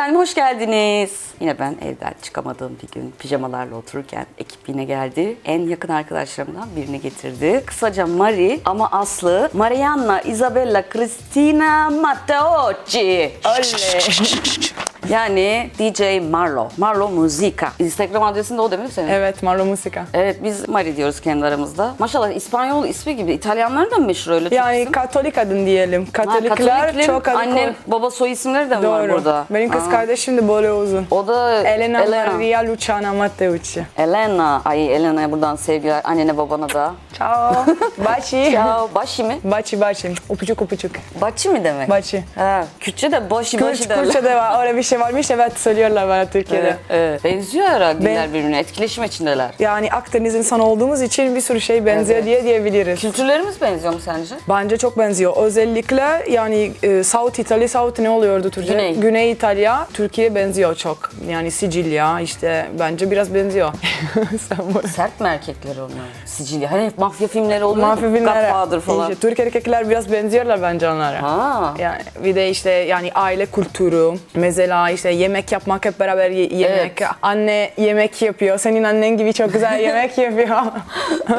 efendim hoş geldiniz. Yine ben evden çıkamadığım bir gün pijamalarla otururken ekip yine geldi. En yakın arkadaşlarımdan birini getirdi. Kısaca Mari ama aslı Marianna Isabella Cristina Matteocci. Oley. yani DJ Marlo. Marlo Musica. Instagram adresinde o değil mi senin? Evet, Marlo Musica. Evet biz Mari diyoruz kendi aramızda. Maşallah İspanyol ismi gibi. İtalyanların da mı meşhur öyle? Yani isim? Katolik adın diyelim. Ha, Katolikler Katoliklerin çok adı anne baba soy isimleri de mi var Doğru. burada? Benim kız Aa. kardeşim de böyle uzun. O da Elena, Elena. Maria Luciana Matteucci. Elena. Ay Elena'ya buradan sevgiler. Annene babana da. Ciao. Baci. Ya başı mı? Baci baci. Upucuk upucuk. Başı mı demek? Baci. Ha, Kürtçe de başı başı Kürç, derler. Kürtçe'de var. Öyle bir şey varmış. Evet söylüyorlar bana Türkiye'de. Evet, evet. Benziyor herhalde Ben- birbirine. Etkileşim içindeler. Yani Akdeniz insanı olduğumuz için bir sürü şey benziyor Evet. diye diyebiliriz. Kültürlerimiz benziyor mu sence? Bence çok benziyor. Özellikle yani e, South İtalya, South ne oluyordu Türkçe? Güney. İtalya, Türkiye benziyor çok. Yani Sicilya işte bence biraz benziyor. Sen böyle- Sert mi erkekler onlar? Sicilya. Hani hep mafya filmleri oluyor. Mafya ya, filmleri. Godfather falan. İşte Türk erkekler biraz benziyorlar bence onlara. Ha. Yani bir de işte yani aile kültürü, mesela işte yemek yapmak hep beraber ye- yemek. Evet. Anne yemek yapıyor. Senin annen gibi çok güzel yemek yapıyor.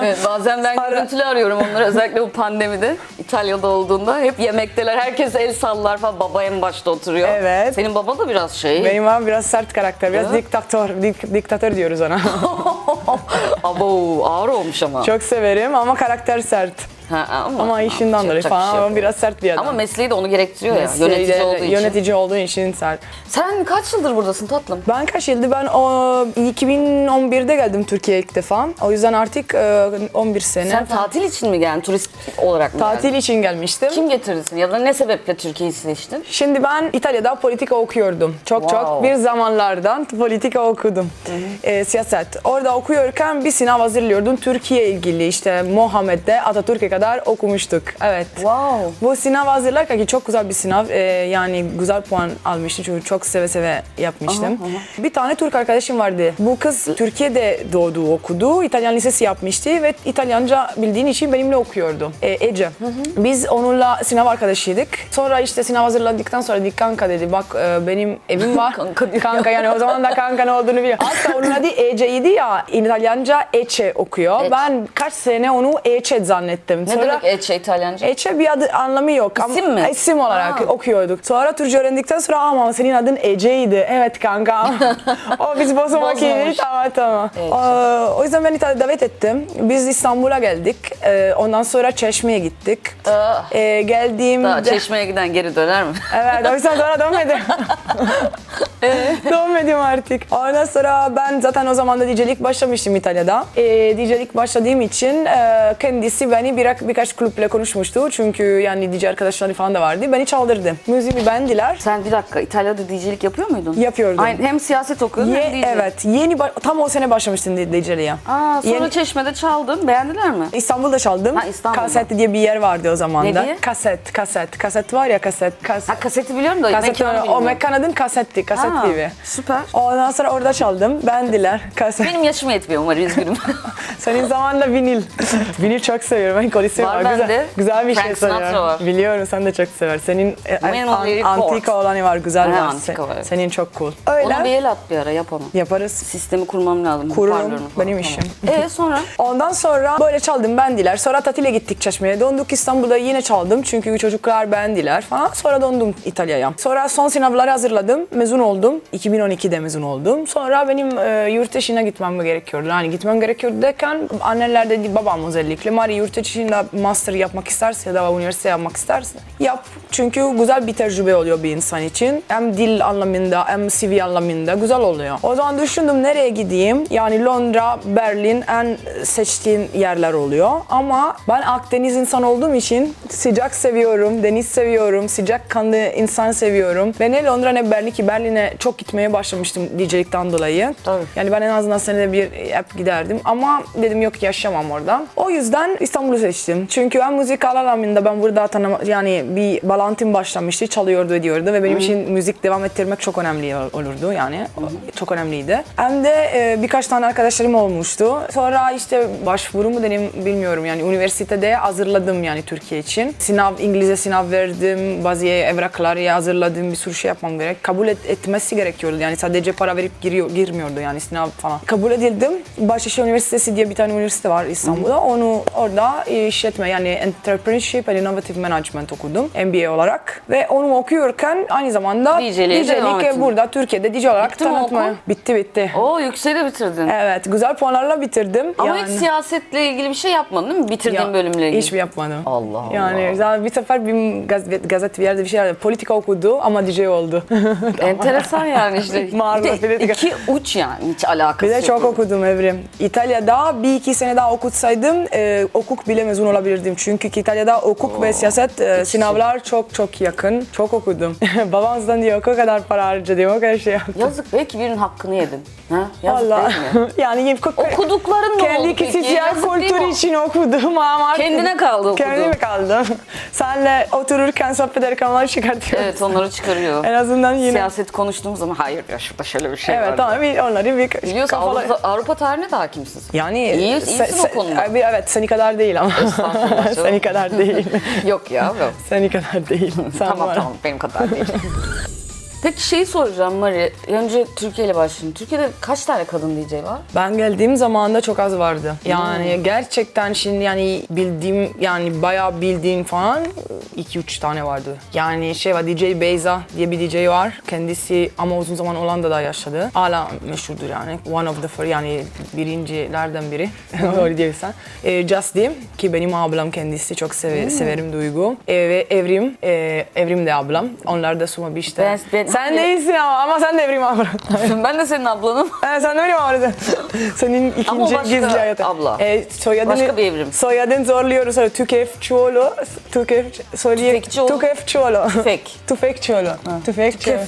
Evet, bazen ben Sonra- görüntülü arıyorum onları özellikle bu pandemide İtalya'da olduğunda hep yemekteler herkes el sallar falan baba en başta oturuyor. Evet. Senin baba da biraz şey. Benim abi biraz sert karakter, biraz Evet. diktatör, dik- diktatör diyoruz ona. Abo ağır olmuş ama. çok severim ama karakter sert. Ha, ama, Ama işinden dolayı yapacak bir falan şey ama yok. biraz sert bir adam. Ama mesleği de onu gerektiriyor ya. Mesleği Yönetici de- olduğu için. Yönetici olduğu için sert. Sen kaç yıldır buradasın tatlım? Ben kaç yıldır? Ben o 2011'de geldim Türkiye'ye ilk defa. O yüzden artık e, 11 sene. Sen tatil için mi geldin? Turist olarak mı Tatil geldin? için gelmiştim. Kim getirdi seni? Ya da ne sebeple Türkiye'yi seçtin? Şimdi ben İtalya'da politika okuyordum. Çok çok Wow. bir zamanlardan politika okudum. Ee, siyaset. Orada okuyorken bir sınav hazırlıyordum. Türkiye ilgili işte Muhammed'de Atatürk'e kadar okumuştuk. Evet. Wow. Bu sınav hazırlarken ki çok güzel bir sınav. Ee, yani güzel puan almıştım çünkü çok seve seve yapmıştım. Bir tane Türk arkadaşım vardı. Bu kız Türkiye'de doğdu, okudu. İtalyan lisesi yapmıştı ve İtalyanca bildiğin için benimle okuyordu. Ee, Ece. Biz onunla sınav arkadaşıydık. Sonra işte sınav hazırladıktan sonra dedi kanka dedi bak e, benim evim var. Kanka diyor. Kanka yani o zaman da kanka ne olduğunu biliyor. Hatta onun adı Ece'ydi ya. İtalyanca Ece okuyor. Ece. Ben kaç sene onu Ece zannettim. Ne demek Ece İtalyanca? Ece bir adı anlamı yok. Ama İsim mi? İsim olarak Ha. okuyorduk. Sonra Türkçe öğrendikten sonra ama senin adın Ece'ydi. Evet kanka. o biz iyi. Tamam tamam. Ece. Ee, o yüzden ben İtalya'ya davet ettim. Biz İstanbul'a geldik. Ee, ondan sonra Çeşme'ye gittik. Ah. Ee, geldiğimde... Daha çeşmeye giden geri döner mi? Evet o yüzden sonra dönmedim. dönmedim artık. Ondan sonra ben zaten o zaman da DJ'lik başlamıştım İtalya'da. E, DJ'lik başladığım için e, kendisi beni bir, birkaç kulüple konuşmuştu. Çünkü yani DJ arkadaşları falan da vardı. Beni çaldırdı. Müziğimi beğendiler. Sen bir dakika İtalya'da DJ'lik yapıyor muydun? Yapıyordum. Aynı, hem siyaset okuyordun hem Ye- DJ. evet. Yeni tam o sene başlamıştım DJ'liğe. Aa, sonra Yeni- Çeşme'de çaldın. Beğendiler mi? İstanbul'da çaldım. Ha, İstanbul'da. Kaset diye bir yer vardı o zaman Ne da. diye? Kaset, kaset. Kaset var ya kaset. kaset. Ha kaseti biliyorum da Kaset mekanı o mekanadın kasetti, kaset Aa, gibi. Süper. Ondan sonra orada çaldım. Beğendiler. Kaset. Benim yaşım yetmiyor umarım üzgünüm. Senin zamanında vinil. vinil çok seviyorum. Ben Var var. bende. Güzel, güzel bir Frank şey Sinatra söylüyorum. var. Biliyorum sen de çok sever. Senin e, Lady antika olanı var. Güzel Ha, var. antika var. Senin çok cool. Öyle. Ona bir el at bir ara yap onu. Yaparız. Sistemi kurmam lazım. Falan. Benim Tamam. işim. E sonra? Ondan sonra böyle çaldım beğendiler. Sonra tatile gittik Çeşme'ye. Döndük İstanbul'da yine çaldım. Çünkü çocuklar beğendiler falan. Sonra döndüm İtalya'ya. Sonra son sınavları hazırladım. Mezun oldum. 2012'de mezun oldum. Sonra benim e, yurt dışına gitmem gerekiyordu. Yani gitmem gerekiyordu derken anneler dedi babam özellikle. Mari yurt dışında master yapmak isterse ya da üniversite yapmak isterse yap. Çünkü güzel bir tecrübe oluyor bir insan için. Hem dil anlamında hem CV anlamında güzel oluyor. O zaman düşündüm nereye gideyim? Yani Londra, Berlin en seçtiğim yerler oluyor. Ama ben Akdeniz insan olduğum için sıcak seviyorum, deniz seviyorum, sıcak kanlı insan seviyorum. Ve ne Londra ne Berlin ki Berlin'e çok gitmeye başlamıştım DJ'likten dolayı. Tabii. Yani ben en azından senede bir hep giderdim. Ama dedim yok yaşamam orada. O yüzden İstanbul'u seçtim. Geçtim. Çünkü ben müzik alanında ben burada tanım yani bir bağlantım başlamıştı. Çalıyordu ediyordu ve benim için müzik devam ettirmek çok önemli ol- olurdu yani. Çok önemliydi. Hem de e, birkaç tane arkadaşlarım olmuştu. Sonra işte başvurumu dedim bilmiyorum yani üniversitede hazırladım yani Türkiye için. Sınav, İngilizce sınav verdim. Bazı evrakları hazırladım. Bir sürü şey yapmam gerek. Kabul et, etmesi gerekiyordu. Yani sadece para verip giriyor, girmiyordu yani sınav falan. Kabul edildim. Bahçeşehir Üniversitesi diye bir tane üniversite var İstanbul'da. Onu orada işletme yani Entrepreneurship and Innovative Management okudum MBA olarak. Ve onu okuyorken aynı zamanda DJ'liğe DJ'lik burada Türkiye'de DJ olarak Bitti okul? Bitti bitti. Oo yükseğe bitirdin. Evet güzel puanlarla bitirdim. Ama yani, hiç siyasetle ilgili bir şey yapmadın değil mi? Bitirdiğin Ya, bölümle ilgili. Hiçbir yapmadım. Allah Allah. Yani zaten bir sefer bir gazete, gazete bir yerde bir şey. Politika okudu ama DJ oldu. Enteresan yani işte. Politika. iki uç yani hiç alakası Bir de yok. çok okudum Evrim. İtalya'da bir iki sene daha okutsaydım e, hukuk bile mezun olabilirdim. Çünkü İtalya'da hukuk ve siyaset e, sınavlar çok çok yakın. Çok okudum. Babamızdan diyor o kadar para harcadım, o kadar şey yaptım. Yazık belki birinin hakkını yedin. Ha? Yazık Valla. değil mi? yani Okudukların ne oldu kendi peki? kişisel Yazık değil mi kültür için okudum ama artık- Kendine kaldı okuduğun. Kendime kaldı. Senle otururken sohbet ederken onları çıkartıyorum. Evet onları çıkarıyor. En azından yine. Siyaset konuştuğumuz zaman hayır ya şurada şöyle bir şey var. Evet tamam bir, onları bir Biliyorsun kafalar- Avrupa, Avrupa tarihine de hakimsin. Yani İyi- iyisin se- o konuda. bir- evet seni kadar değil ama. Estağfurullah canım. seni kadar değil. Yok ya yok. seni kadar değil. Sen tamam var. tamam benim kadar değil. Peki şeyi soracağım Mari. Önce Türkiye ile başlayayım. Türkiye'de kaç tane kadın DJ var? Ben geldiğim zaman da çok az vardı. Yani Hmm. gerçekten şimdi yani bildiğim yani bayağı bildiğim falan 2-3 tane vardı. Yani şey var DJ Beyza diye bir DJ var. Kendisi ama uzun zaman Hollanda'da yaşadı. Hala meşhurdur yani. One of the first yani birincilerden biri. Öyle diyorsan. E, Just Dim ki benim ablam kendisi çok seve- Hmm. severim Duygu. E, ve Evrim. E, Evrim de ablam. Onlar da Suma Beach'te. Ben- ben- sen değilsin ama, ama sen de Evrim ablam. ben de senin ablanım. Evet, sen de benim ablam. Senin ikinci başka gizli hayatın. abla. E, soyadını, Başka bir evrim. Soyadını zorluyoruz. Sonra Tükefçioğlu. Tükef, söyleye, Tüfekçioğlu. Tükefçioğlu. Tüfek. Tüfekçioğlu. Tüfekçioğlu.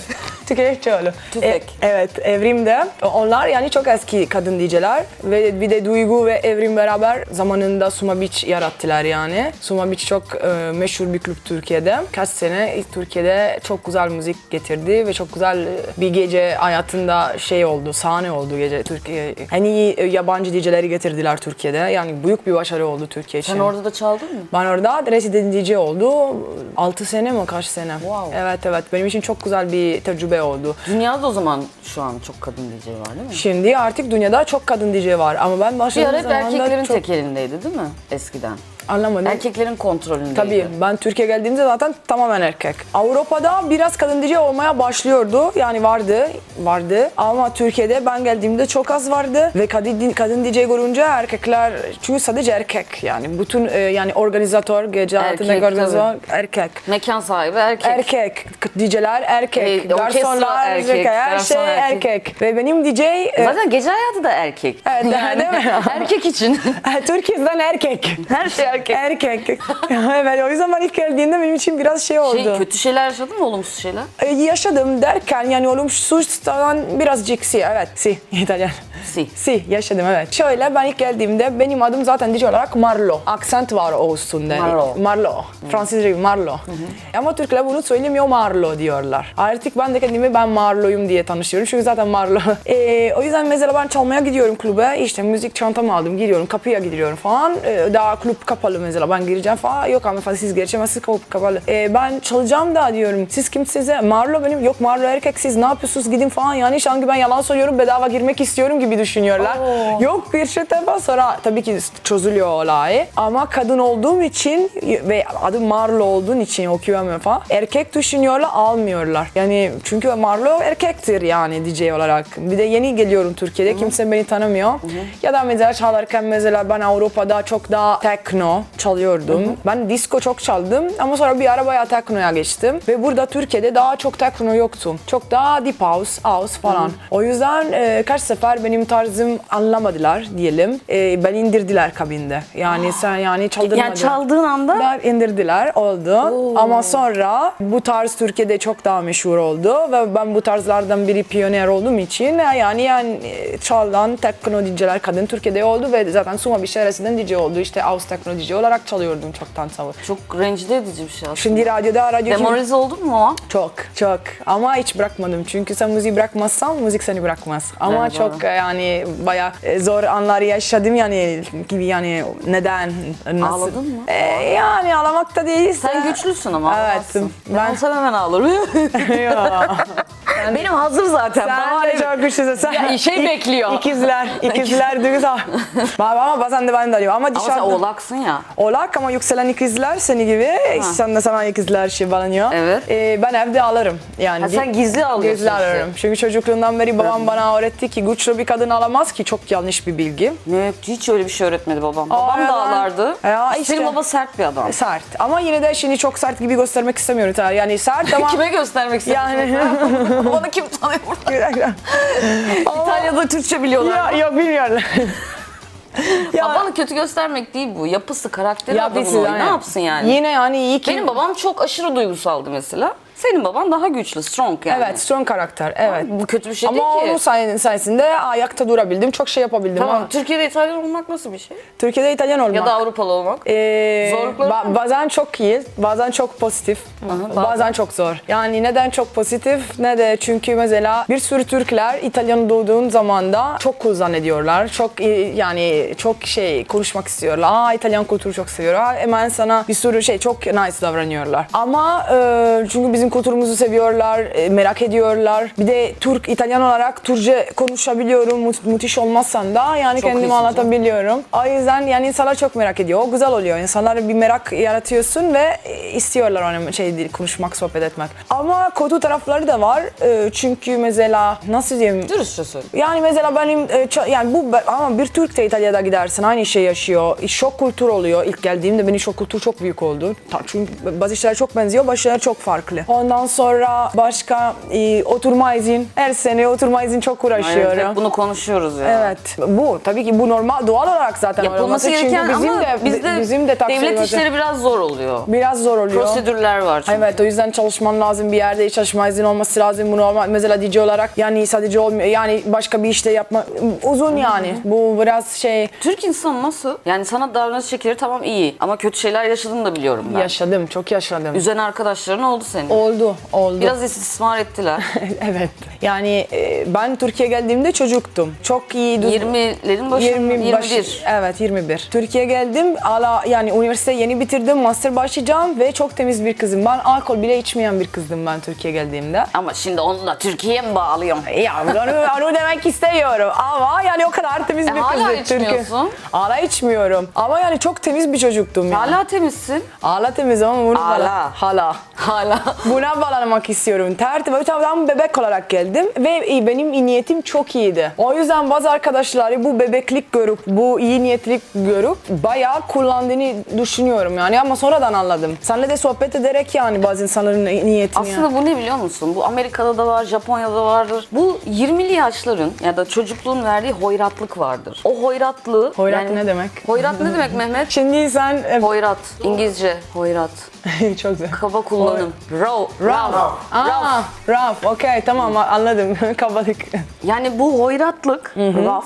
Tükefçioğlu. Tüfek. E, evet, Evrim'de. Onlar yani çok eski kadın DJ'ler. Ve bir de Duygu ve Evrim beraber zamanında Suma Beach yarattılar yani. Suma Beach çok e, meşhur bir kulüp Türkiye'de. Kaç sene Türkiye'de çok güzel müzik getirdi ve çok güzel bir gece hayatında şey oldu, sahne oldu gece Türkiye. En iyi e, yabancı DJ'leri getirdiler Türkiye'de. Yani büyük bir başarı oldu Türkiye için. Sen orada da çaldın mı? Ben orada resident DJ oldu. 6 sene mi kaç sene? Wow. Evet evet benim için çok güzel bir tecrübe oldu. Dünyada o zaman şu an çok kadın DJ var değil mi? Şimdi artık dünyada çok kadın DJ var ama ben Bir başladığım ara hep zaman erkeklerin çok tek elindeydi değil mi eskiden? Anlamadım. Erkeklerin kontrolündeydi. Tabii ben Türkiye geldiğimde zaten tamamen erkek. Avrupa'da biraz kadın DJ olmaya başlıyordu. Yani vardı, vardı. Ama Türkiye'de ben geldiğimde çok az vardı. Ve kadın, kadın DJ görünce erkekler, çünkü sadece erkek yani. Bütün e, yani organizatör, gece Erkek, hayatındaki organizatör erkek. Mekan sahibi erkek. Erkek, DJ'ler erkek, E, garsonlar erkek, erkek, her şey erkek. erkek. Ve benim DJ e, Zaten gece hayatı da erkek. Evet, değil mi? erkek için. Türkiye'den erkek. Her şey erkek. Erkek. evet o yüzden ben ilk geldiğimde benim için biraz şey oldu. Şey, kötü şeyler yaşadın mı olumsuz şeyler? E, yaşadım derken yani olumsuzdan birazcık si evet si İtalyan. Si. Si yaşadım evet. Şöyle ben ilk geldiğimde benim adım zaten DJ olarak Marlo. Aksent var o üstünde. Marlo. Marlo. Fransızca gibi Marlo. Ama Türkler bunu söylemiyor Marlo diyorlar. Artık ben de kendimi ben Marlo'yum diye tanışıyorum. Çünkü zaten Marlo. E, o yüzden mesela ben çalmaya gidiyorum kulübe. İşte müzik çantamı aldım gidiyorum kapıya gidiyorum falan. E, daha kulüp kapalı mesela ben gireceğim falan. Yok ama siz geçemezsiniz kapı kapalı. E, ben çalacağım da diyorum. Siz kimsiniz? Marlo benim. Yok Marlo erkek siz ne yapıyorsunuz gidin falan. Yani sanki ben yalan söylüyorum bedava girmek istiyorum gibi düşünüyorlar. Oo. Yok bir şey defa sonra tabii ki çözülüyor olay. Ama kadın olduğum için ve adım Marlo olduğun için okuyamıyorum falan. Erkek düşünüyorlar almıyorlar. Yani çünkü Marlo erkektir yani DJ olarak. Bir de yeni geliyorum Türkiye'de kimse beni tanımıyor. Ya da mesela çalarken mesela ben Avrupa'da çok daha çalıyordum. Ben disco çok çaldım ama sonra bir ara bayağı techno'ya geçtim. Ve burada Türkiye'de daha çok techno yoktu. Çok daha deep house, house falan. O yüzden e, kaç sefer benim tarzım anlamadılar diyelim. E, ben indirdiler kabinde. Yani sen yani çaldırmadın. Yani çaldığın anda Ben indirdiler oldu ama sonra bu tarz Türkiye'de çok daha meşhur oldu ve ben bu tarzlardan biri piyoner olduğum için yani yani e, çalan tekno DJ'ler kadın Türkiye'de oldu ve zaten Suma bir şehresinden DJ oldu işte house tekno DJ DJ olarak çalıyordum çoktan tabii. Çok rencide edici bir şey aslında. Şimdi radyoda radyo Demoralize oldun mu o an? çok çok ama hiç bırakmadım çünkü sen müziği bırakmazsan müzik seni bırakmaz. Ama Evet, çok e, yani bayağı e, zor anları yaşadım yani gibi yani neden nasıl? Ağladın mı? E, yani ağlamakta değil. Sen güçlüsün ama Evet. ağlamazsın. Ben, Ben- olsam hemen ağlarım. Benim hazır zaten. Sen de çok güçlüsün. Sen Ya, şey bekliyor. İkizler, ikizler duygusal. ama bazen de ben de arıyorum. Ama Ama sen dışarıda... oğlaksın ya. Oğlak ama yükselen ikizler seni gibi. Sen de sana ikizler şey bağlanıyor. Evet. Ee, ben evde ağlarım. Yani Ha, sen gizli ağlıyorsun Gizli işte. ağlarım. Çünkü çocukluğundan beri babam bana öğretti ki güçlü bir kadın ağlamaz ki çok yanlış bir bilgi. Ne, hiç öyle bir şey öğretmedi babam. Babam ya da ağlardı. Ya Senin işte. baba sert bir adam. Sert. Ama yine de şimdi çok sert gibi göstermek istemiyorum. Yani sert ama... Kime göstermek istiyorsun? Yani... Onu kim tanıyor? Ama- İtalya'da Türkçe biliyorlar. ya, yok bilmiyorum. ya, Babanı kötü göstermek değil bu. Yapısı, karakteri ya adamın. Ne yapsın yani? Yine yani iyi ki... Benim babam çok aşırı duygusaldı mesela. Senin baban daha güçlü, strong yani. Evet, strong karakter. Evet. Bu kötü bir şey Ama değil ki. onun say- sayesinde ayakta durabildim. Çok şey yapabildim. Tamam, Ama Türkiye'de İtalyan olmak nasıl bir şey? Türkiye'de İtalyan olmak. Ya da Avrupalı olmak. Ee, Zorlukları var mı? bazen çok iyi, bazen çok pozitif, bazen- bazen çok zor. Yani neden çok pozitif ne de çünkü mesela bir sürü Türkler İtalyan doğduğun zaman da çok cool zannediyorlar. Çok iyi- yani çok şey konuşmak istiyorlar. Aa İtalyan kültürü çok seviyor. Aa, hemen sana bir sürü şey çok nice davranıyorlar. Ama e, çünkü bizim kültürümüzü seviyorlar, e, merak ediyorlar. Bir de Türk, İtalyan olarak Türkçe konuşabiliyorum. Mü- müthiş olmazsan da yani Çok kendimi anlatabiliyorum. O yüzden yani insanlar çok merak ediyor. O güzel oluyor. İnsanlar bir merak yaratıyorsun ve istiyorlar onu şey değil, konuşmak, sohbet etmek. Ama kötü tarafları da var. Ee, Çünkü mesela nasıl diyeyim? Dürüstçe söyle. Yani mesela benim e, yani bu ama bir Türk de İtalya'da gidersin aynı şey yaşıyor. Şok kültür oluyor. İlk geldiğimde benim şok kültür çok büyük oldu. Çünkü bazı şeyler çok benziyor, bazı şeyler çok farklı. Ondan sonra başka e, oturma izin. Her sene oturma izin çok uğraşıyorum. Evet, hep bunu konuşuyoruz ya. Evet. Bu tabii ki bu normal doğal olarak zaten Yapılması gereken bizim ama de bizde bizim de devlet işleri biraz zor oluyor. biraz zor oluyor. Prosedürler var çünkü. Evet o yüzden çalışman lazım bir yerde çalışma izin olması lazım bunu olma mesela DJ olarak yani sadece olmuyor yani başka bir işte yapma uzun yani bu biraz şey Türk insanı nasıl? Yani sana davranış şekilleri tamam iyi ama kötü şeyler yaşadığını da biliyorum ben. yaşadım çok yaşadım. Üzen arkadaşların oldu senin. Oldu oldu. Biraz istismar ettiler. evet yani e, ben Türkiye geldiğimde çocuktum çok iyi düz- 20'lerin başında 20 21. baş- evet 21. Türkiye geldim. Ala yani üniversite yeni bitirdim. Master başlayacağım ve çok temiz bir kızım. Ben alkol bile içmeyen bir kızdım ben Türkiye geldiğimde. Ama şimdi onu da Türkiye'ye mi bağlıyorum? Ya onu, onu demek istemiyorum ama yani o kadar temiz E, bir hala kızdım. Türkiye. içmiyorsun. Hala içmiyorum. Ama yani çok temiz bir çocuktum yani. Hala temizsin. Hala temiz ama bunu Hala. Hala. Hala. Buna bağlanmak istiyorum. Tertemiz. Tam bebek olarak geldim ve benim niyetim çok iyiydi. O yüzden bazı arkadaşları bu bebeklik görüp, bu iyi niyetlik görüp bayağı kullandığını düşünüyorum yani ama sonradan anladım. Seninle de sohbet ederek yani bazı insanların niyetini. Aslında bu ne biliyor musun? Bu Amerika'da da var, Japonya'da da vardır. Bu 20'li yaşların ya da çocukluğun verdiği hoyratlık vardır. O hoyratlığı... Hoyrat ne demek? Hoyrat ne demek Mehmet? Şimdi sen e, Hoyrat. İngilizce hoyrat. çok güzel. Kaba kullanım. Raw. Raf. Aa, Raf. Okey tamam anladım. Kabalık. Yani bu hoyratlık, raf,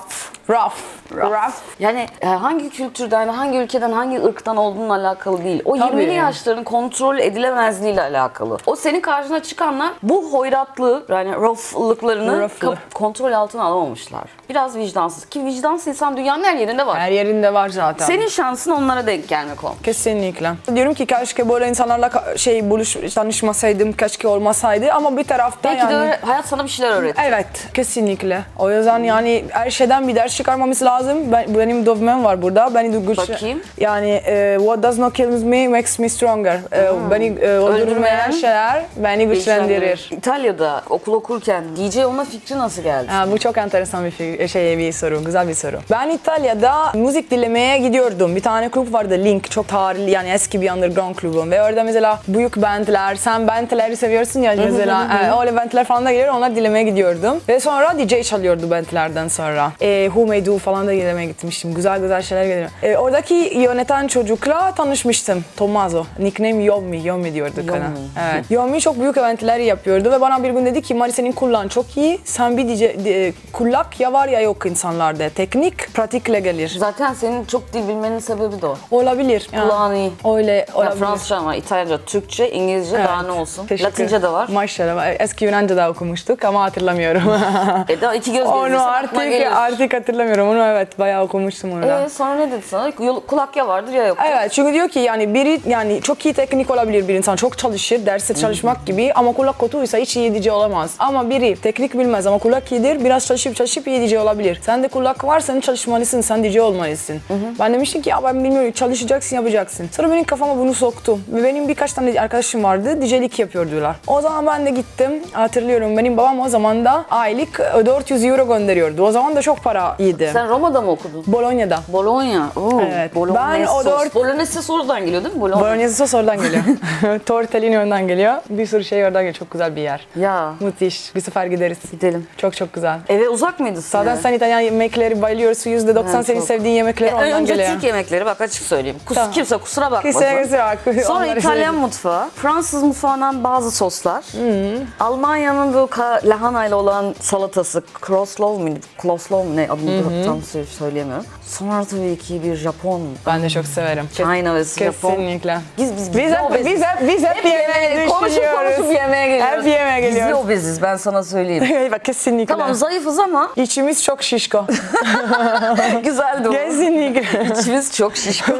Raf. Raf. Yani e, hangi kültürden, hangi ülkeden, hangi ırktan olduğunun alakalı değil. O Tabii. 20'li yaşların kontrol edilemezliğiyle alakalı. O senin karşına çıkanlar bu hoyratlığı yani Raflı. kap- kontrol altına alamamışlar. Biraz vicdansız. Ki vicdansız insan dünyanın her yerinde var. Her yerinde var zaten. Senin şansın onlara denk gelmek olmuş. Kesinlikle. Diyorum ki keşke böyle insanlarla ka- şey buluş tanışmasaydım, keşke olmasaydı ama bir tarafta Belki de yani... öyle- hayat sana bir şeyler öğretti. Evet, kesinlikle. O yüzden yani her şeyden bir ders çıkarmamız lazım. Ben, benim dövmem var burada. Beni güç... Bakayım. Yani e, what does not kill me makes me stronger. E, beni e, öldürmeyen şeyler beni güçlendirir. İtalya'da okul okurken DJ olma fikri nasıl geldi? Ha, bu çok enteresan bir fi- şey bir soru, güzel bir soru. Ben İtalya'da müzik dinlemeye gidiyordum. Bir tane kulüp vardı Link, çok tarihli yani eski bir underground klubum ve orada mesela büyük bandler, sen bandleri seviyorsun ya mesela, e, öyle bandler falan da geliyor, onlar dinlemeye gidiyordum. Ve sonra DJ çalıyordu bandlerden sonra. E, Who Do falan Hollanda yemeğe gitmiştim. Güzel güzel şeyler geliyor. E, oradaki yöneten çocukla tanışmıştım. Tommaso. Nickname Yomi. Yomi diyordu bana. Evet. Yomi çok büyük eventler yapıyordu ve bana bir gün dedi ki Mari senin kulağın çok iyi. Sen bir dice, di- kulak ya var ya yok insanlarda. Teknik pratikle gelir. Zaten senin çok dil bilmenin sebebi de o. Olabilir. Ya. Kulağın iyi. Öyle Ya olabilir. Fransızca var, İtalyanca, Türkçe, İngilizce daha ne olsun. Teşekkür. Latince de var. Maşallah. Eski Yunanca da okumuştuk ama hatırlamıyorum. E daha iki göz onu artık artık hatırlamıyorum. Onu evet bayağı okumuştum onu da. Ee, sonra ne dedi sana? Yol- kulak ya vardır ya yok. Evet çünkü diyor ki yani biri yani çok iyi teknik olabilir bir insan çok çalışır derste çalışmak gibi ama kulak kötüyse hiç iyi DJ olamaz. Ama biri teknik bilmez ama kulak iyidir biraz çalışıp çalışıp iyi DJ olabilir. Sen de kulak var sen çalışmalısın sen DJ olmalısın. Ben demiştim ki ya ben bilmiyorum çalışacaksın yapacaksın. Sonra benim kafama bunu soktu. Ve benim birkaç tane arkadaşım vardı DJ'lik yapıyordular. O zaman ben de gittim hatırlıyorum benim babam o zaman da aylık e, 400 euro gönderiyordu. O zaman da çok para iyiydi. Sen Roma'da mı okudun? Bologna'da. Bologna. Oo, Evet. Bolognese Ben sos. dört- Bolognese sos oradan geliyor değil mi? Bologna. Bolognese sos oradan geliyor. Tortellini oradan geliyor. Bir sürü şey oradan geliyor. Çok güzel bir yer. Ya Müthiş. Bir sefer gideriz. gidelim. Çok çok güzel. Eve uzak mıydı size? Zaten sen İtalyan yemekleri bayılıyorsun. %90 Evet, senin sevdiğin yemekler Ya, ondan önce geliyor. Türk yemekleri bak açık söyleyeyim. Kus, Tamam. Kimse kusura bakmasın. Kimse bak. Sonra Onları İtalyan sevdim. mutfağı, Fransız mutfağından bazı soslar, Almanya'nın bu lahanayla olan salatası, Crosslaw mu, Crosslaw mu ne adını da tam sö- söyleyemiyorum. Sonra tabii ki bir Japon, Ben de çok severim. China ve Japon. Kesinlikle. Biz biz Biz hep, biz hep, biz hep, yemeğe konuşup düşünüyoruz. konuşup yemeğe geliyoruz. Hep yemeğe Biz de geliyoruz. obeziz ben sana söyleyeyim. Bak kesinlikle. tamam zayıfız ama İçimiz çok şişko. güzeldi o. kesinlikle. İçimiz çok şişko.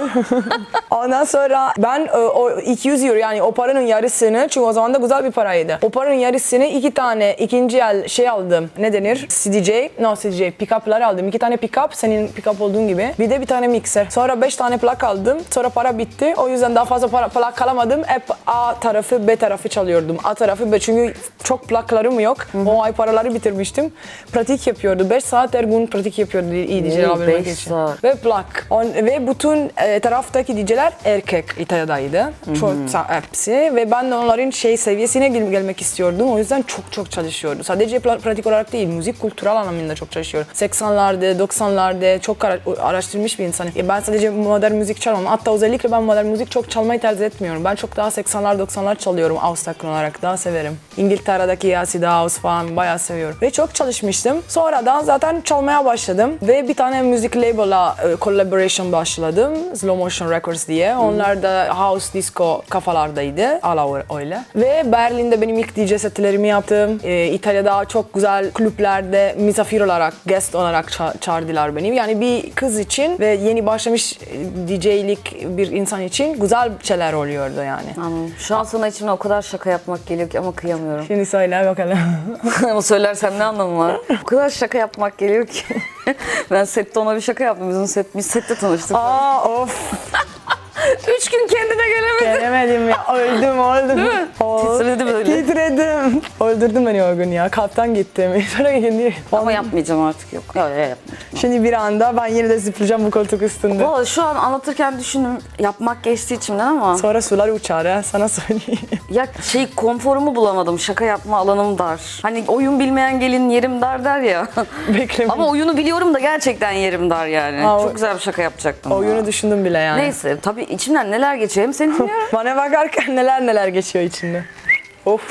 Ondan sonra ben e, o 200 euro yani o paranın yarısını çünkü o zaman da güzel bir paraydı. O paranın yarısını iki tane ikinci el şey aldım. Ne denir? CDJ, no CDJ pick-up'lar aldım. İki tane pick-up senin pick-up olduğun gibi. Bir de bir tane mikser. Sonra beş tane plak aldım. Sonra para bitti. O yüzden daha fazla para, plak alamadım. Hep A tarafı B tarafı çalıyordum. A tarafı B çünkü çok plaklarım yok. O ay paraları bitirmiştim. Pratik yapıyordu. 5 saat her gün pratik yapıyordu iyi Oo, DJ olabilmek için. saat. Ve plak. On, ve bütün e, taraftaki DJ'ler erkek İtalya'daydı. Çok sa- hepsi. Ve ben de onların şey seviyesine gel- gelmek istiyordum. O yüzden çok çok çalışıyordum. Sadece pratik olarak değil, müzik kültürel anlamında çok çalışıyorum. 80'larda, 90'larda çok araştırmış bir insanım. Ben sadece modern müzik çalmam. Hatta özellikle ben modern müzik çok çalmayı tercih etmiyorum. Ben çok daha 80'lar, 90'lar çalıyorum house takım olarak. Daha severim. İngiltere'deki acid house falan bayağı seviyorum. Ve çok çalışmıştım. Sonradan zaten çalmaya başladım. Ve bir tane müzik label'la e, collaboration başladım. Slow Motion Records diye. Onlar da house disco kafalardaydı. Ala öyle. Ve Berlin'de benim ilk DJ setlerimi yaptım. E, İtalya'da çok güzel kulüplerde misafir olarak, guest olarak ça- çağırdılar beni. Yani bir kız için ve yeni başlamış DJ'lik bir insan için güzel şeyler oluyordu yani. Anladım. Şu an sana içimden o kadar şaka yapmak geliyor ki ama kıyamıyorum. Şimdi söyle bakalım. ama söylersem ne anlamı var? O kadar şaka yapmak geliyor ki. ben sette ona bir şaka yaptım. Bizim set, biz sette tanıştık. Aa of. Üç gün kendine gelemedi. Gelemedim ya. Öldüm öldüm. Ol- Titredi böyle. Titredim. Öldürdün beni o gün ya. Kalpten gittim. Sonra kendi... Ama yapmayacağım artık yok. Yok yok yapmayacağım. Şimdi bir anda ben yine de zıplayacağım bu koltuk üstünde. Valla şu an anlatırken düşündüm yapmak geçti içimden ama Sonra sular uçar ha sana söyleyeyim. ya şey konforumu bulamadım. Şaka yapma alanım dar. Hani oyun bilmeyen gelin yerim dar der ya. Bekleme. ama oyunu biliyorum da gerçekten yerim dar yani. Aa, o- Çok güzel bir şaka yapacaktım. Oyunu ya. düşündüm bile yani. Neyse tabii içimden neler geçiyor hem seni dinliyorum. Bana bakarken neler neler geçiyor içinde. Of.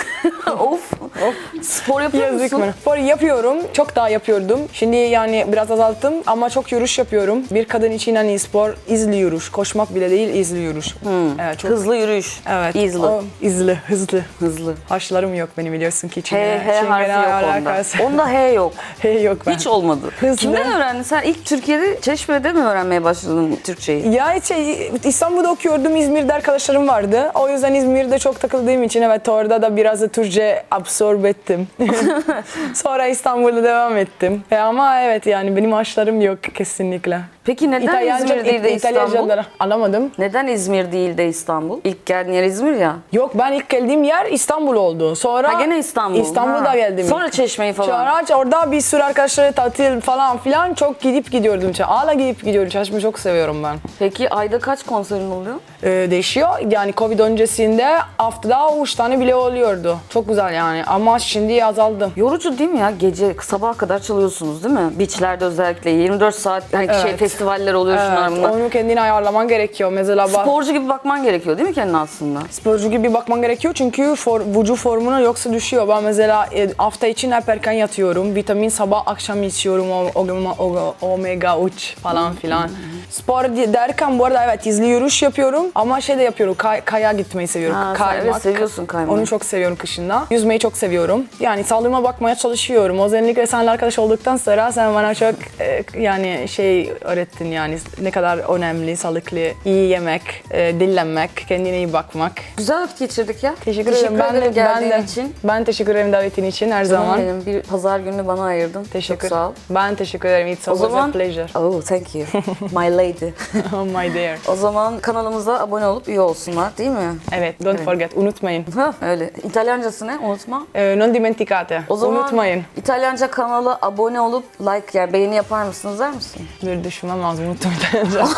of. Spor yapıyor Yazık musun? bana. Spor yapıyorum. Çok daha yapıyordum. Şimdi yani biraz azalttım ama çok yürüyüş yapıyorum. Bir kadın için hani spor izli yürüyüş. Koşmak bile değil izli yürüyüş. Evet, çok Hızlı yürüyüş. Evet. Hızlı. O, izli, hızlı. Hızlı. Haşlarım yok benim biliyorsun ki içinde. H, H harfi yok onda. alakası. Onda H yok. H yok ben. Hiç olmadı. Hızlı. Kimden öğrendin? Sen ilk Türkiye'de Çeşme'de mi öğrenmeye başladın Türkçeyi? Ya şey, İstanbul'da okuyordum, İzmir'de arkadaşlarım vardı. O yüzden İzmir'de çok takıldığım için evet orada da biraz da Türkçe absorb ettim. Sonra İstanbul'da devam ettim. E ama evet yani benim harçlarım yok kesinlikle. Peki neden İzmir değil de İstanbul? İtalyancalara alamadım. Neden İzmir değil de İstanbul? İlk geldiğin yer İzmir ya. Yok ben ilk geldiğim yer İstanbul oldu. Sonra Ha gene İstanbul. İstanbul'da Ha. geldim. Sonra Çeşme'yi falan. Sonra orada bir sürü arkadaşlarla tatil falan filan çok gidip gidiyordum. Hala gidip gidiyorum. Çalışmayı çok seviyorum ben. Peki ayda kaç konserin oluyor? Ee, değişiyor. Yani Covid öncesinde haftada 3 tane bile oluyordu. Çok güzel yani ama şimdi azaldı. Yorucu değil mi ya? Gece sabaha kadar çalıyorsunuz değil mi? Beachlerde özellikle 24 saat hani şey Evet. Festivaller oluyor şunlar Evet, bunlar. onu kendine ayarlaman gerekiyor. Mesela Sporcu gibi bakman gerekiyor değil mi kendine aslında? sporcu gibi bakman gerekiyor çünkü for, vücut formuna yoksa düşüyor. Ben mesela e, hafta için hep erken yatıyorum. Vitamin sabah akşam içiyorum. O, o- o- omega 3 falan filan. Spor di- derken bu arada evet izli yürüyüş yapıyorum ama şey de yapıyorum. Kay, kaya gitmeyi seviyorum. Ha, sen evet, seviyorsun kaymayı. Onu çok seviyorum kışında. Yüzmeyi çok seviyorum. Yani sağlığıma bakmaya çalışıyorum. Özellikle seninle arkadaş olduktan sonra sen bana çok e, yani şey öğrettin yani ne kadar önemli, sağlıklı, iyi yemek, e, dinlenmek, kendine iyi bakmak. Güzel vakit geçirdik ya. Teşekkür, ederim. Ben de, ben geldiğin de, için. Ben teşekkür ederim davetin için her Zaman benim bir pazar günü bana ayırdın. Teşekkür. Çok sağ ol. Ben teşekkür ederim. It's O always zaman a pleasure. Oh, thank you. My lady. Oh my dear. o zaman kanalımıza abone olup üye olsunlar değil mi? Evet, don't forget. Unutmayın. Ha, öyle. İtalyancası ne? Unutma. E, non dimenticate. O zaman Unutmayın. İtalyanca kanala abone olup like yani beğeni yapar mısınız der misin? Dur düşünmem lazım. Unuttum.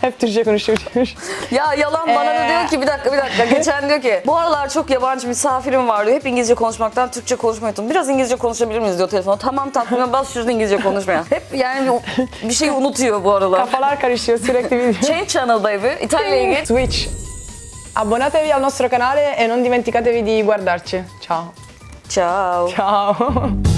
Hep Türkçe konuşuyoruz. Ya yalan bana da Ee. diyor ki bir dakika bir dakika. Geçen diyor ki bu aralar çok yabancı misafirim var diyor. Hep İngilizce konuşmaktan Türkçe konuşmayı unuttum. Biraz İngilizce konuşabilir miyiz diyor telefona. Tamam tatlım şurada İngilizce konuşmaya. Hep yani bir- bir şey unutuyor bu aralar. Kafalar karışıyor sürekli video. Change channel baby. İtalya'ya git. Switch. Abbonatevi al nostro canale e non dimenticatevi di guardarci. Ciao. Ciao. Ciao.